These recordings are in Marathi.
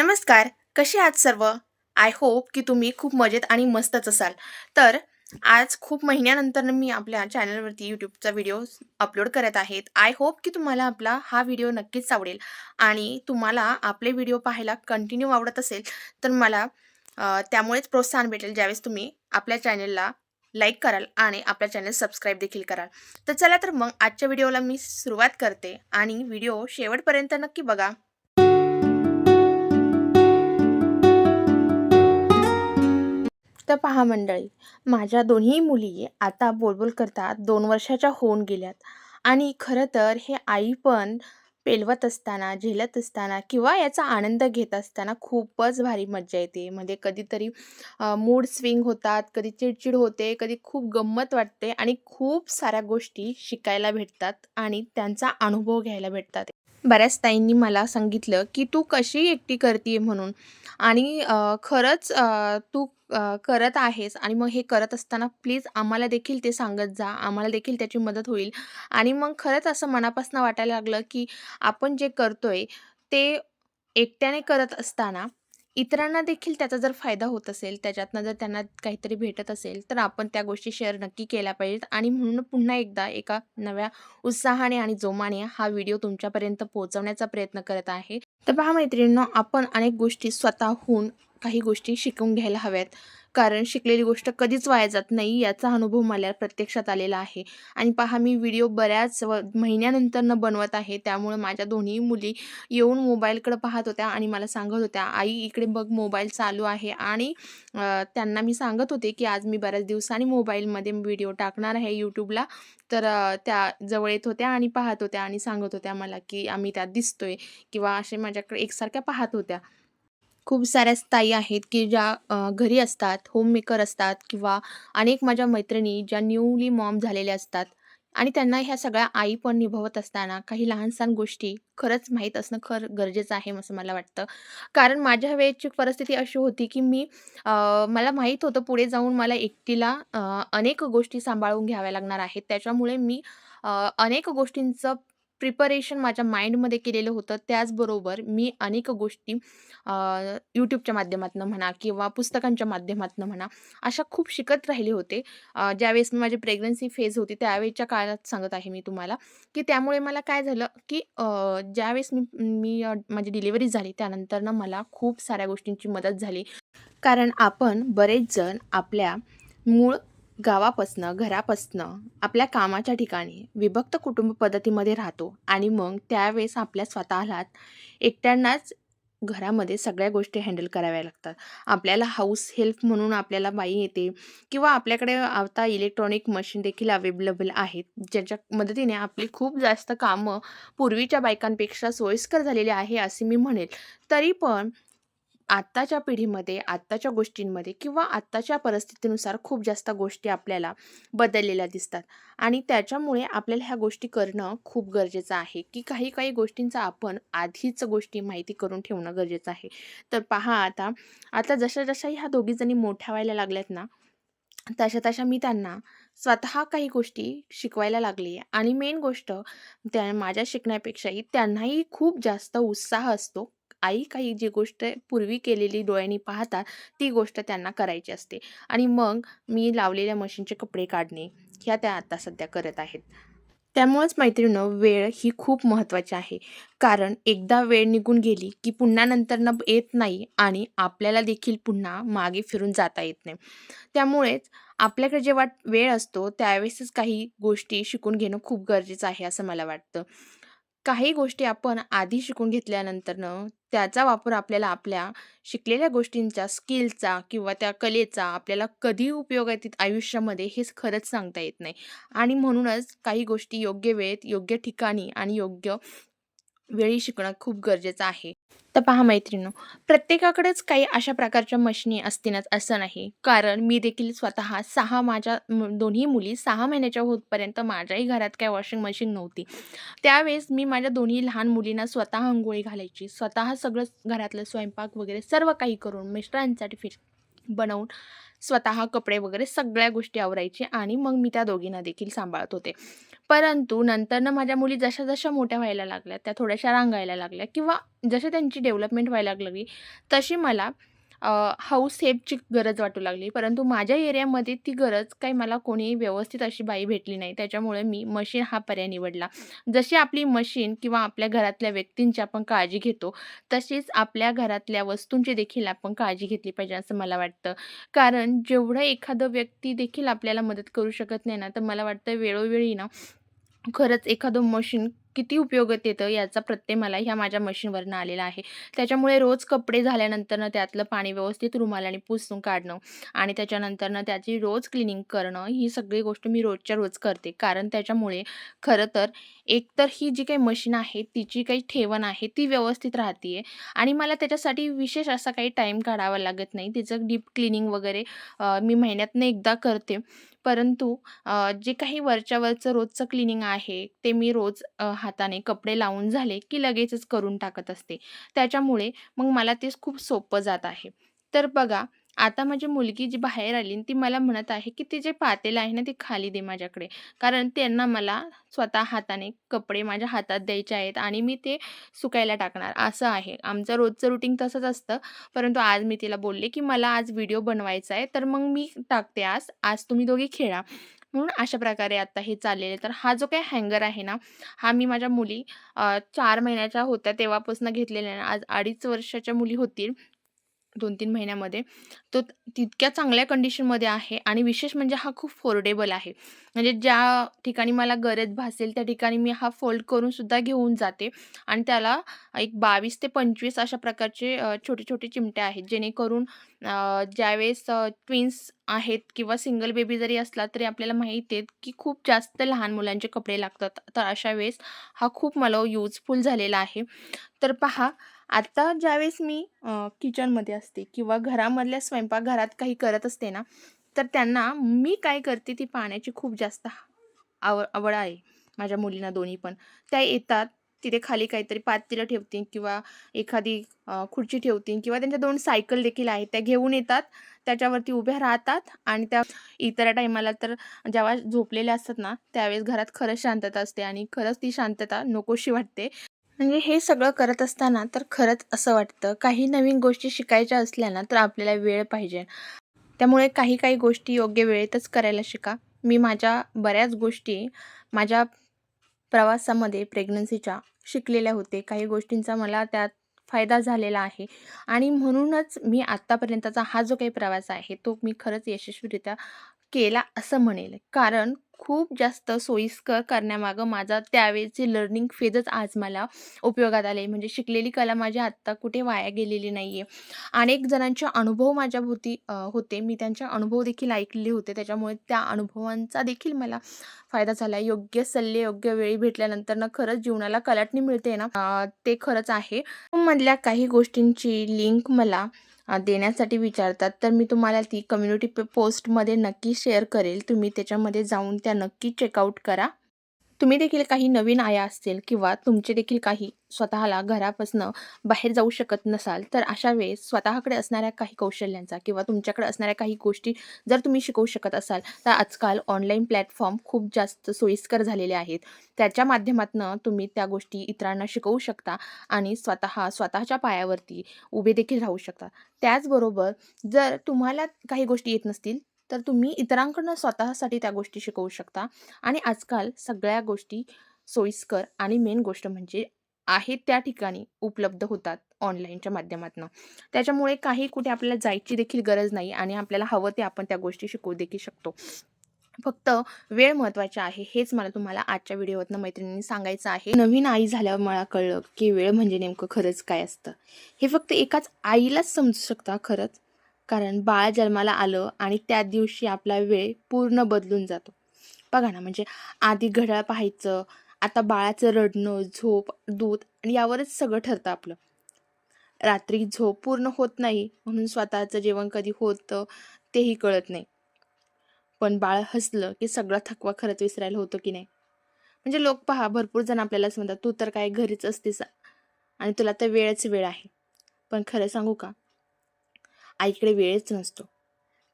नमस्कार कसे आहात सर्व? आय होप की तुम्ही खूप मजेत आणि मस्तच असाल. तर आज खूप महिन्यानंतर मी आपल्या चॅनलवरती यूट्यूबचा व्हिडिओ अपलोड करत आहेत. आय होप की तुम्हाला आपला हा व्हिडिओ नक्कीच आवडेल आणि तुम्हाला आपले व्हिडिओ पाहायला कंटिन्यू आवडत असेल तर मला त्यामुळेच प्रोत्साहन भेटेल ज्यावेळेस तुम्ही आपल्या चॅनलला लाईक कराल आणि आपल्या चॅनल सबस्क्राईब देखील कराल. तर चला तर मग आजच्या व्हिडिओला मी सुरुवात करते आणि व्हिडिओ शेवटपर्यंत नक्की बघा. तर पहा मंडळी माझ्या दोन्ही मुली आता बोलबोल करतात दोन वर्षाच्या होऊन गेल्यात. आणि खरं तर हे आई पण पेलवत असताना झेलत असताना किंवा याचा आनंद घेत असताना खूपच भारी मज्जा येते. म्हणजे कधीतरी मूड स्विंग होतात कधी चिडचिड होते कधी खूप गंमत वाटते आणि खूप साऱ्या गोष्टी शिकायला भेटतात आणि त्यांचा अनुभव घ्यायला भेटतात. बऱ्याच ताईंनी मला सांगितलं की तू कशी एकटी करते म्हणून? आणि खरंच तू करत आहेस आणि मग हे करत असताना प्लीज आम्हाला देखील ते सांगत जा आम्हाला देखील त्याची मदत होईल. आणि मग खरंच असं मनापासून वाटायला लागलं की आपण जे करतोय ते एकट्याने करत असताना इतरांना देखील त्याचा जर फायदा होत असेल त्याच्यातनं जर त्यांना काहीतरी भेटत असेल तर आपण त्या गोष्टी शेअर नक्की केल्या पाहिजेत. आणि म्हणून पुन्हा एकदा एका नव्या उत्साहाने आणि जोमाने हा व्हिडिओ तुमच्यापर्यंत पोहोचवण्याचा प्रयत्न करत आहे. तर पहा मैत्रिणींनो आपण अनेक गोष्टी स्वतःहून काही गोष्टी शिकून घ्यायला हव्यात. कारण शिकलेली गोष्ट कधीच वाया जात नाही याचा अनुभव मला प्रत्यक्षात आलेला आहे. आणि पहा मी व्हिडिओ बऱ्याच व महिन्यानंतरनं बनवत आहे त्यामुळे माझ्या दोन्ही मुली येऊन मोबाईलकडे पाहत होत्या आणि मला सांगत होत्या आई इकडे बघ मोबाईल चालू आहे. आणि त्यांना मी सांगत होते की आज मी बऱ्याच दिवसांनी मोबाईलमध्ये व्हिडिओ टाकणार आहे यूट्यूबला. तर त्या जवळ येत होत्या आणि पाहत होत्या आणि सांगत होत्या मला की आम्ही त्यात दिसतोय. किंवा असे माझ्याकडे एकसारख्या पाहत होत्या. खूप साऱ्या ताई आहेत की ज्या घरी असतात होममेकर असतात किंवा अनेक माझ्या मैत्रिणी ज्या न्यूली मॉम झालेल्या असतात. आणि त्यांना ह्या सगळ्या आई पण निभवत असताना काही लहानसहान गोष्टी खरंच माहीत असणं खर गरजेचं आहे असं मला वाटतं. कारण माझ्या वेळेची परिस्थिती अशी होती की मी मला माहीत होतं पुढे जाऊन मला एकटीला अनेक गोष्टी सांभाळून घ्याव्या लागणार आहेत. त्याच्यामुळे मी अनेक गोष्टींचं प्रिपरेशन माझ्या माइंडमध्ये केलेलं होतं. त्याचबरोबर मी अनेक गोष्टी अ, यूट्यूबच्या माध्यमातून म्हणा किंवा पुस्तकांच्या माध्यमातून म्हणा अशा खूप शिकत राहिले होते. अ, ज्यावेळेस मी माझी प्रेग्नन्सी फेज होती त्यावेळेच्या काळात सांगत आहे मी तुम्हाला की त्यामुळे मला काय झालं की अ, ज्यावेळेस मी मी अ, माझी डिलिव्हरी झाली त्यानंतरनं मला खूप साऱ्या गोष्टींची मदत झाली. कारण आपण बरेच जण आपल्या मूळ गावापासनं घरापासनं आपल्या कामाच्या ठिकाणी विभक्त कुटुंब पद्धतीमध्ये राहतो आणि मग त्यावेळेस आपल्या स्वतःला एकट्यांनाच घरामध्ये सगळ्या गोष्टी हँडल कराव्या लागतात. आपल्याला हाऊस हेल्प म्हणून आपल्याला बाई येते किंवा आपल्याकडे आता इलेक्ट्रॉनिक मशीन देखील अवेलेबल आहेत ज्याच्या मदतीने आपली खूप जास्त कामं पूर्वीच्या बायकांपेक्षा सोयीस्कर झालेली आहे असे मी म्हणेल. तरी पण आत्ताच्या पिढीमध्ये आत्ताच्या गोष्टींमध्ये किंवा आत्ताच्या परिस्थितीनुसार खूप जास्त गोष्टी आपल्याला बदललेल्या दिसतात. आणि त्याच्यामुळे आपल्याला ह्या गोष्टी करणं खूप गरजेचं आहे. की काही काही गोष्टींचा आपण आधीच गोष्टी माहिती करून ठेवणं गरजेचं आहे. तर पहा आता आता जशा जशा ह्या दोघीजणी मोठ्या व्हायला लागल्यात ना तशा तशा मी त्यांना स्वतः काही गोष्टी शिकवायला लागली आणि मेन गोष्ट त्या माझ्या शिकण्यापेक्षाही त्यांनाही खूप जास्त उत्साह असतो. आई काही जी गोष्ट पूर्वी केलेली डोळ्यांनी पाहतात ती गोष्ट त्यांना करायची असते. आणि मग मी लावलेल्या मशीनचे कपडे काढणे ह्या त्या आता सध्या करत आहेत. त्यामुळेच मैत्रिणं वेळ ही खूप महत्त्वाची आहे. कारण एकदा वेळ निघून गेली की पुन्हा नंतरनं येत नाही आणि आपल्याला देखील पुन्हा मागे फिरून जाता येत नाही. त्यामुळेच आपल्याकडे जेव्हा वेळ असतो त्यावेळेसच काही गोष्टी शिकून घेणं खूप गरजेचं आहे असं मला वाटतं. काही गोष्टी आपण आधी शिकून घेतल्यानंतरनं त्याचा वापर आपल्याला आपल्या शिकलेल्या गोष्टींचा स्किलचा किंवा त्या कलेचा आपल्याला कधी उपयोग येतील आयुष्यामध्ये हेच खरंच सांगता येत नाही. आणि म्हणूनच काही गोष्टी योग्य वेळेत योग्य ठिकाणी आणि योग्य वेळी शिकणं खूप गरजेचं आहे. तर पहा मैत्रिणू प्रत्येकाकडेच काही अशा प्रकारच्या मशिनी असतीलच असं नाही. कारण मी देखील स्वतः सहा माझ्या दोन्ही मुली सहा महिन्याच्या होतपर्यंत माझ्याही घरात काही वॉशिंग मशीन नव्हती. त्यावेळेस मी माझ्या दोन्ही लहान मुलींना स्वतः अंघोळी घालायची. स्वतः सगळं घरातलं स्वयंपाक वगैरे सर्व काही करून मिस्टरांसाठी फिर बनवून स्वतः कपडे वगैरे सगळ्या गोष्टी आवरायची आणि मग मी त्या दोघींना देखील सांभाळत होते. परंतु नंतरनं माझ्या मुली जशा-जशा मोठ्या व्हायला लागल्या, त्या थोड्याशा रांगायला लागल्या किंवा जशी त्यांची डेव्हलपमेंट व्हायला लागली, तशी मला हाऊस हेल्पची गरज वाटू लागली. परंतु माझ्या एरियामध्ये ती गरज काही मला कोणीही व्यवस्थित अशी बाई भेटली नाही. त्याच्यामुळे मी मशीन हा पर्याय निवडला. जशी आपली मशीन किंवा आपल्या घरातल्या व्यक्तींची आपण काळजी घेतो, तशीच आपल्या घरातल्या वस्तूंची देखील आपण काळजी घेतली पाहिजे असं मला वाटतं. कारण जेवढं एखादं व्यक्ती देखील आपल्याला मदत करू शकत नाही ना, तर मला वाटतं वेळोवेळी ना खरंच एखादं मशीन किती उपयोगात येतं याचा प्रत्यय मला ह्या माझ्या मशीनवरनं आलेला आहे. त्याच्यामुळे रोज कपडे झाल्यानंतरनं त्यातलं पाणी व्यवस्थित रुमालाने पुसून काढणं आणि त्याच्यानंतरनं त्याची रोज क्लिनिंग करणं, ही सगळी गोष्ट मी रोजच्या रोज करते. कारण त्याच्यामुळे खरं तर एकतर ही जी काही मशीन आहे, तिची काही ठेवण आहे, ती व्यवस्थित राहते आहे आणि मला त्याच्यासाठी विशेष असा काही टाईम काढावा लागत नाही. तिचं डीप क्लिनिंग वगैरे मी महिन्यातनं एकदा करते. परंतु अ, जे काही वरच्या वरचं रोजचं क्लिनिंग आहे, ते मी रोज अ, हाताने कपडे लावून झाले, की लगेचच करून टाकत असते. त्याच्यामुळे मग मला ते खूप सोपं जात आहे. तर बघा, आता माझी मुलगी जी बाहेर आली ती मला म्हणत आहे, की "ते जे पातेलं आहे ना, ते खाली दे माझ्याकडे." कारण त्यांना मला स्वतः हाताने कपडे माझ्या हातात द्यायचे आहेत आणि मी ते सुकायला टाकणार, असं आहे. आमचं रोजचं रुटीन तसंच असतं. परंतु आज मी तिला बोलले, की "मला आज व्हिडिओ बनवायचा आहे, तर मग मी टाकते आज. आज तुम्ही दोघे खेळा." म्हणून अशा प्रकारे आता हे चाललेलं आहे. तर हा जो काही हँगर आहे ना, हा मी माझ्या मुली चार महिन्याच्या होत्या तेव्हापासून घेतलेला आज 2.5 वर्षाच्या मुली होतील 2-3 महिन्यामध्ये. तो तितक्या चांगल्या कंडिशनमध्ये आहे आणि विशेष म्हणजे हा खूप फोर्डेबल आहे. म्हणजे ज्या ठिकाणी मला गरज भासेल त्या ठिकाणी मी हा फोल्ड करून सुद्धा घेऊन जाते आणि त्याला एक 22 ते 25 अशा प्रकारचे छोटे-छोटे चिमटे आहेत. जेणेकरून ज्यावेळेस ट्विन्स आहेत किंवा सिंगल बेबी जरी असला तरी आपल्याला माहिती आहेत की खूप जास्त लहान मुलांचे कपडे लागतात. तर अशा वेळेस हा खूप मला युजफुल झालेला आहे. तर पहा आता ज्यावेळेस मी किचनमध्ये असते किंवा घरामधल्या स्वयंपाकघरात काही करत असते ना, तर त्यांना मी काय करते ती पाहण्याची खूप जास्त आव आवड आहे माझ्या मुलींना दोन्ही पण. त्या येतात, तिथे खाली काहीतरी पातेलं ठेवतील किंवा एखादी खुर्ची ठेवतील किंवा त्यांच्या दोन सायकल देखील आहेत. त्या घेऊन येतात, त्याच्यावरती उभ्या राहतात आणि त्या इतर टाईमाला तर जेव्हा झोपलेल्या असतात ना, त्यावेळेस घरात खरंच शांतता असते आणि खरंच ती शांतता नकोशी वाटते. म्हणजे हे सगळं करत असताना तर खरंच असं वाटतं, काही नवीन गोष्टी शिकायच्या असल्या ना, तर आपल्याला वेळ पाहिजे. त्यामुळे काही काही गोष्टी योग्य वेळेतच करायला शिका. मी माझ्या बऱ्याच गोष्टी माझ्या प्रवासामध्ये प्रेग्नन्सीच्या शिकलेल्या होते. काही गोष्टींचा मला त्यात फायदा झालेला आहे आणि म्हणूनच मी आत्तापर्यंतचा हा जो काही प्रवास आहे, तो मी खरंच यशस्वीरित्या केला असं म्हणेल. कारण खूप जास्त सोयीस्कर करण्यामागं माझा त्यावेळेचे लर्निंग फेजच आज मला उपयोगात आले. म्हणजे शिकलेली कला माझी आत्ता कुठे वाया गेलेली नाही आहे. अनेक जणांचे अनुभव माझ्याभोवती होते. मी त्यांचे अनुभव देखील ऐकले होते. त्याच्यामुळे त्या अनुभवांचा देखील मला फायदा झाला. योग्य सल्ले योग्य वेळी भेटल्यानंतर ना खरंच जीवनाला कलाटणी मिळते ना ते खरंच आहे. मधल्या काही गोष्टींची लिंक मला देण्यासाठी विचारतात, तर मी तुम्हाला ती कम्युनिटी पोस्टमध्ये नक्की शेअर करेल. तुम्ही त्याच्यामध्ये जाऊन त्या नक्की चेकआउट करा. तुम्ही देखील काही नवीन आया असतील किंवा तुमचे देखील काही स्वतःला घरापासनं बाहेर जाऊ शकत नसाल, तर अशा वेळेस स्वतःकडे असणाऱ्या काही कौशल्यांचा किंवा तुमच्याकडे असणाऱ्या काही गोष्टी जर तुम्ही शिकवू शकत असाल, तर आजकाल ऑनलाईन प्लॅटफॉर्म खूप जास्त सोयीस्कर झालेले आहेत. त्याच्या माध्यमातनं तुम्ही त्या गोष्टी इतरांना शिकवू शकता आणि स्वतः स्वतःच्या पायावरती उभे देखील राहू शकता. त्याचबरोबर जर तुम्हाला काही गोष्टी येत नसतील, तर तुम्ही इतरांकडून स्वतःसाठी त्या गोष्टी शिकवू शकता आणि आजकाल सगळ्या गोष्टी सोयीस्कर आणि मेन गोष्ट म्हणजे आहे त्या ठिकाणी उपलब्ध होतात ऑनलाईनच्या माध्यमातून. त्याच्यामुळे काही कुठे आपल्याला जायची देखील गरज नाही आणि आपल्याला हवं ते आपण त्या गोष्टी शिकवू देखील शकतो. फक्त वेळ महत्त्वाची आहे, हेच मला तुम्हाला आजच्या व्हिडिओतनं मैत्रिणींनी सांगायचं आहे. नवीन आई झाल्यावर मला कळलं, की वेळ म्हणजे नेमकं खरंच काय असतं. हे फक्त एकाच आईलाच समजू शकता खरंच. कारण बाळ जन्माला आलं आणि त्या दिवशी आपला वेळ पूर्ण बदलून जातो. बघा ना, म्हणजे आधी घड्याळ पाहायचं, आता बाळाचं रडणं, झोप, दूध आणि यावरच सगळं ठरतं आपलं. रात्री झोप पूर्ण होत नाही म्हणून स्वतःचं जेवण कधी होतं तेही कळत नाही. पण बाळ हसलं की सगळा थकवा खरंच विसरायला होतो की नाही? म्हणजे लोक पहा भरपूर जण आपल्यालाच म्हणतात, "तू तर काय घरीच असतेस आणि तुला तर वेळच वेळ आहे." पण खरं सांगू का? आईकडे वेळच नसतो.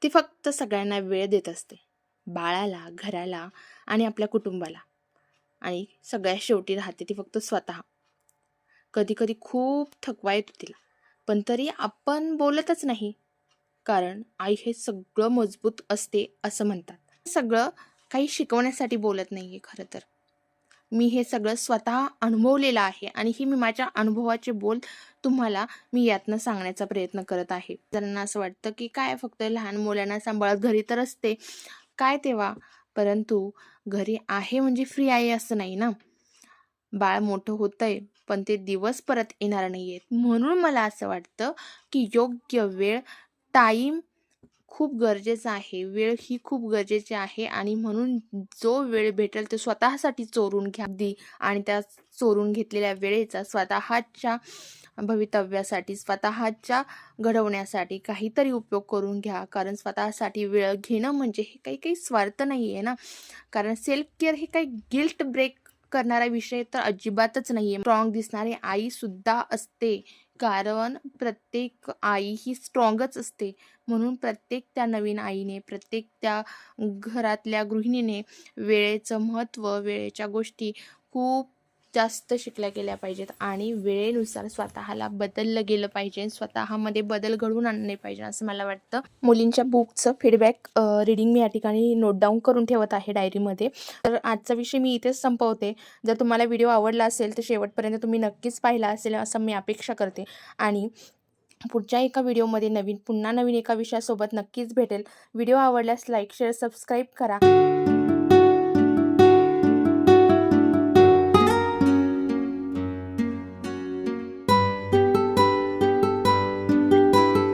ती फक्त सगळ्यांना वेळ देत असते. बाळाला, घराला आणि आपल्या कुटुंबाला. आणि सगळ्या शेवटी राहते ती फक्त स्वतः कधी कधी खूप थकवा येतो तिला पण तरी आपण बोलतच नाही कारण आई हे सगळं मजबूत असते असं म्हणतात सगळं काही शिकवण्यासाठी बोलत नाही आहे खरं तर मी हे सगळं स्वतः अनुभवलेलं आहे आणि ही मी माझ्या अनुभवाचे बोल तुम्हाला मी यातनं सांगण्याचा प्रयत्न करत आहे. त्यांना असं वाटतं की काय फक्त लहान मुलांना सांभाळत घरी तर असते. काय तेव्हा? परंतु घरी आहे म्हणजे फ्री आहे असं नाही ना? बाळ मोठं होतंय पण ते दिवस परत येणार नाही आहेत म्हणून मला असं वाटतं की योग्य वेळ टाईम खूप गरजेचं आहे. वेळ ही खूप गरजेची आहे आणि म्हणून जो वेळ भेटेल तो स्वतःसाठी चोरून घ्या. दी आणि त्या चोरून घेतलेल्या वेळेचा स्वतःच्या भवितव्यासाठी स्वतःच्या घडवण्यासाठी काहीतरी उपयोग करून घ्या. कारण स्वतःसाठी वेळ घेणं म्हणजे हे काही काही स्वार्थ नाही आहे ना. कारण सेल्फ केअर हे काही गिल्ट ब्रेक करणारा विषय तर अजिबातच नाही आहे स्ट्रॉंग दिसणारी आईसुद्धा असते. कारण प्रत्येक आई ही स्ट्रॉंगच असते. म्हणून प्रत्येक त्या नवीन आईने प्रत्येक त्या घरातल्या गृहिणीने वेळेचं महत्त्व वेळेच्या गोष्टी खूप जास्त शिकल्या गेल्या पाहिजेत आणि वेळेनुसार स्वतःला बदललं गेलं पाहिजे स्वतःमध्ये बदल घडवून आणले पाहिजे असं मला वाटतं. मुलींच्या बुकचं फीडबॅक रीडिंग मी या ठिकाणी नोट डाऊन करून ठेवत आहे डायरीमध्ये तर आजचा विषय मी इथेच संपवते. जर तुम्हाला व्हिडिओ आवडला असेल तर शेवटपर्यंत तुम्ही नक्कीच पाहिला असेल असं मी अपेक्षा करते. आणि पुढच्या एका व्हिडिओमध्ये नवीन पुन्हा नवीन एका विषयासोबत नक्कीच भेटेल. व्हिडिओ आवडल्यास लाईक शेअर सबस्क्राईब करा.